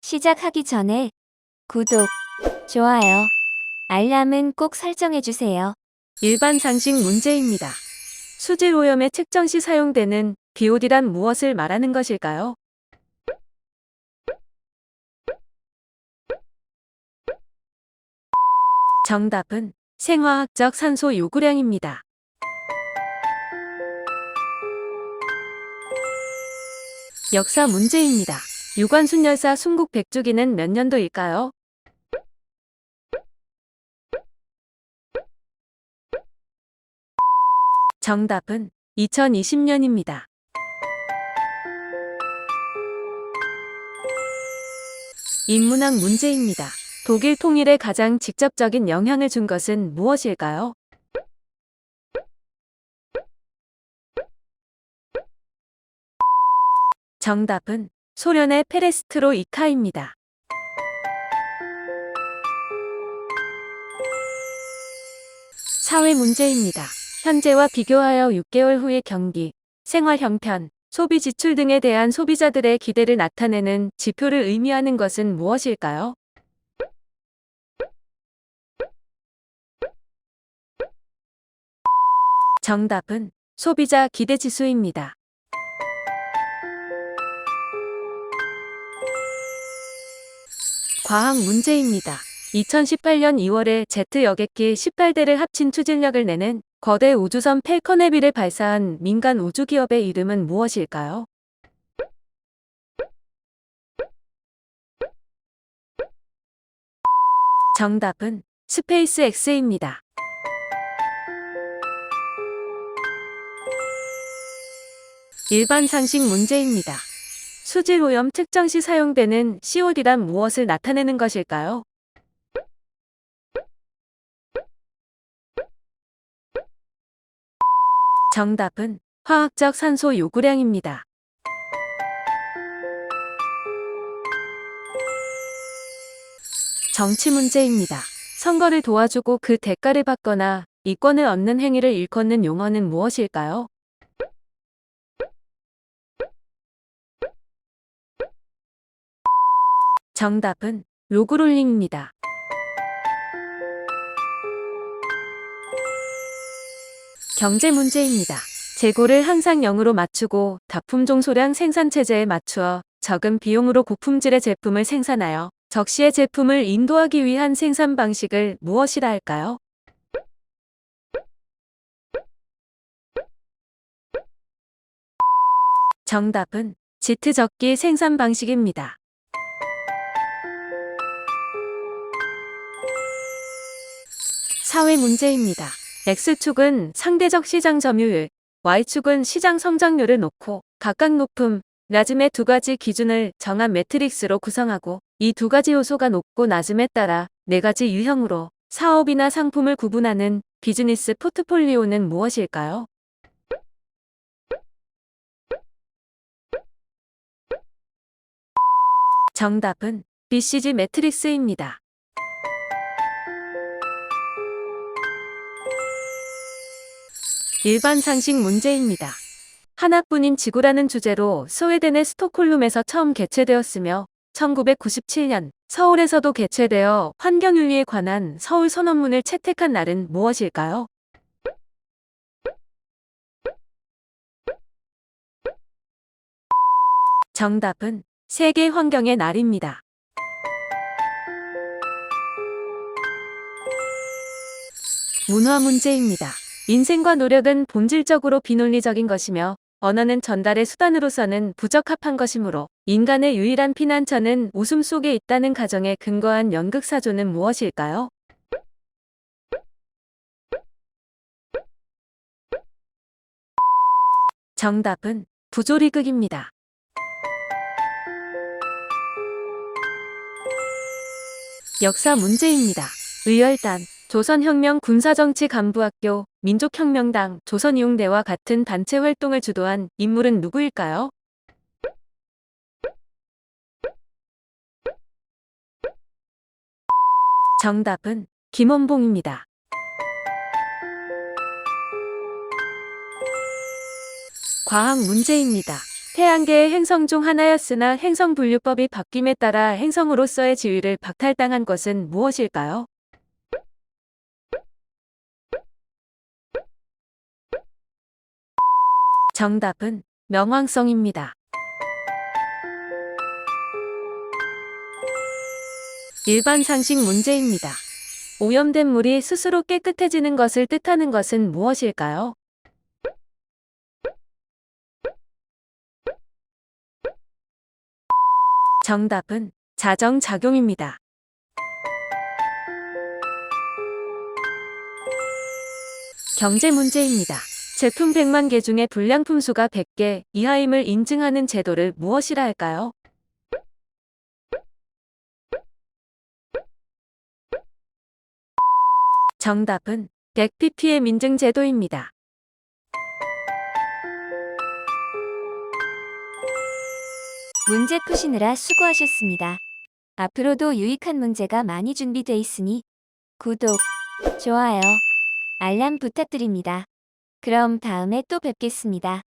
시작하기 전에 구독, 좋아요, 알람은 꼭 설정해주세요. 일반 상식 문제입니다. 수질 오염의 측정 시 사용되는 비오디란 무엇을 말하는 것일까요? 정답은 생화학적 산소 요구량입니다. 역사 문제입니다. 유관순 열사 순국 백주기는 몇 년도일까요? 정답은 2020년입니다. 인문학 문제입니다. 독일 통일에 가장 직접적인 영향을 준 것은 무엇일까요? 정답은 소련의 페레스트로 이카입니다. 사회 문제입니다. 현재와 비교하여 6개월 후의 경기, 생활 형편, 소비 지출 등에 대한 소비자들의 기대를 나타내는 지표를 의미하는 것은 무엇일까요? 정답은 소비자 기대 지수입니다. 과학 문제입니다. 2018년 2월에 제트 여객기 18대를 합친 추진력을 내는 거대 우주선 펠컨 헤비를 발사한 민간 우주기업의 이름은 무엇일까요? 정답은 스페이스 X입니다. 일반 상식 문제입니다. 수질 오염 측정 시 사용되는 COD란 무엇을 나타내는 것일까요? 정답은 화학적 산소 요구량입니다. 정치 문제입니다. 선거를 도와주고 그 대가를 받거나 이권을 얻는 행위를 일컫는 용어는 무엇일까요? 정답은 로그롤링입니다. 경제 문제입니다. 재고를 항상 0으로 맞추고 다품종 소량 생산 체제에 맞추어 적은 비용으로 고품질의 제품을 생산하여 적시의 제품을 인도하기 위한 생산 방식을 무엇이라 할까요? 정답은 지트 적기 생산 방식입니다. 사회 문제입니다. X축은 상대적 시장 점유율, Y축은 시장 성장률을 놓고 각각 높음, 낮음의 두 가지 기준을 정한 매트릭스로 구성하고 이 두 가지 요소가 높고 낮음에 따라 네 가지 유형으로 사업이나 상품을 구분하는 비즈니스 포트폴리오는 무엇일까요? 정답은 BCG 매트릭스입니다. 일반 상식 문제입니다. 하나뿐인 지구라는 주제로 스웨덴의 스톡홀름에서 처음 개최되었으며 1997년 서울에서도 개최되어 환경윤리에 관한 서울 선언문을 채택한 날은 무엇일까요? 정답은 세계 환경의 날입니다. 문화 문제입니다. 인생과 노력은 본질적으로 비논리적인 것이며 언어는 전달의 수단으로서는 부적합한 것이므로 인간의 유일한 피난처는 웃음 속에 있다는 가정에 근거한 연극사조는 무엇일까요? 정답은 부조리극입니다. 역사 문제입니다. 의열단, 조선혁명 군사정치 간부학교, 민족혁명당, 조선이용대와 같은 단체 활동을 주도한 인물은 누구일까요? 정답은 김원봉입니다. 과학 문제입니다. 태양계의 행성 중 하나였으나 행성 분류법이 바뀜에 따라 행성으로서의 지위를 박탈당한 것은 무엇일까요? 정답은 명왕성입니다. 일반 상식 문제입니다. 오염된 물이 스스로 깨끗해지는 것을 뜻하는 것은 무엇일까요? 정답은 자정작용입니다. 경제 문제입니다. 제품 100만 개 중에 불량품 수가 100개 이하임을 인증하는 제도를 무엇이라 할까요? 정답은 100ppm 인증 제도입니다. 문제 푸시느라 수고하셨습니다. 앞으로도 유익한 문제가 많이 준비돼 있으니 구독, 좋아요, 알람 부탁드립니다. 그럼 다음에 또 뵙겠습니다.